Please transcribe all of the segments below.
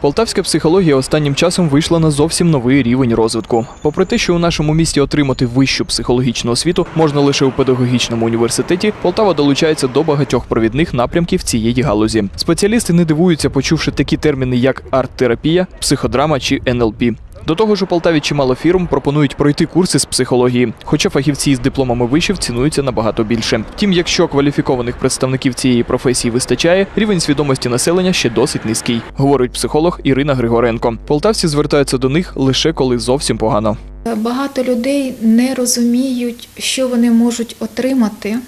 Полтавська психологія останнім часом вийшла на зовсім новий рівень розвитку. Попри те, що у нашому місті отримати вищу психологічну освіту можна лише у педагогічному університеті, Полтава долучається до багатьох провідних напрямків цієї галузі. Спеціалісти не дивуються, почувши такі терміни, як арт-терапія, психодрама чи НЛП. До того ж, у Полтаві чимало фірм пропонують пройти курси з психології, хоча фахівці з дипломами вишів цінуються набагато більше. Втім, якщо кваліфікованих представників цієї професії вистачає, рівень свідомості населення ще досить низький, говорить психолог Ірина Григоренко. Полтавці звертаються до них лише коли зовсім погано. Багато людей не розуміють, що вони можуть отримати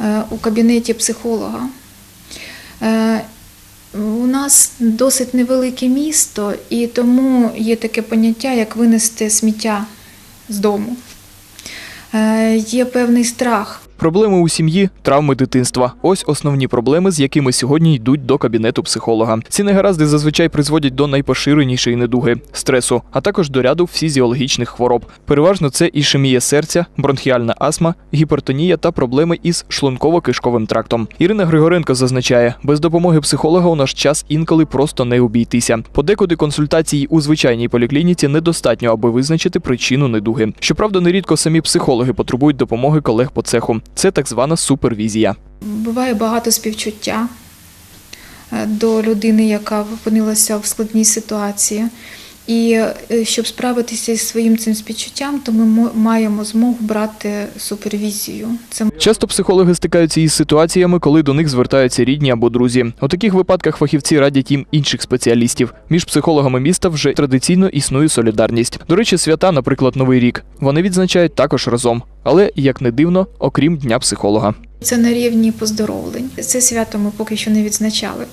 е, у кабінеті психолога. Нас досить невелике місто, і тому є таке поняття, як винести сміття з дому. Е, Є певний страх. Проблеми у сім'ї, травми дитинства ось основні проблеми, з якими сьогодні йдуть до кабінету психолога. Ці негаразди зазвичай призводять до найпоширенішої недуги стресу, а також до ряду фізіологічних хвороб. Переважно це ішемія серця, бронхіальна астма, гіпертонія та проблеми із шлунково-кишковим трактом. Ірина Григоренко зазначає, без допомоги психолога у наш час інколи просто не обійтися. Подекуди консультації у звичайній поліклініці недостатньо, аби визначити причину недуги. Щоправда, нерідко самі психологи потребують допомоги колег по цеху. Це так звана супервізія. Буває багато співчуття е, до людини, яка опинилася в складній ситуації. І е, щоб справитися із своїм цим співчуттям, то ми маємо змогу брати супервізію. Це Часто психологи стикаються із ситуаціями, коли до них звертаються рідні або друзі. У таких випадках фахівці радять їм інших спеціалістів. Між психологами міста вже традиційно існує солідарність. До речі, свята, наприклад, Новий рік, вони відзначають також разом, але як не дивно, окрім дня психолога. Це на рівні поздоровлень. Це свято ми поки що не відзначали.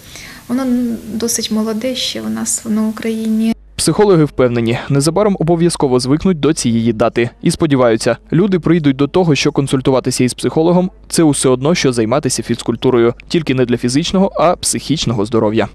Воно досить молоде ще у нас воно в Україні. Психологи впевнені, незабаром обов'язково звикнуть до цієї дати і сподіваються, люди прийдуть до того, що консультуватися із психологом це усе одно, що займатися фізкультурою, тільки не для фізичного, а психічного здоров'я.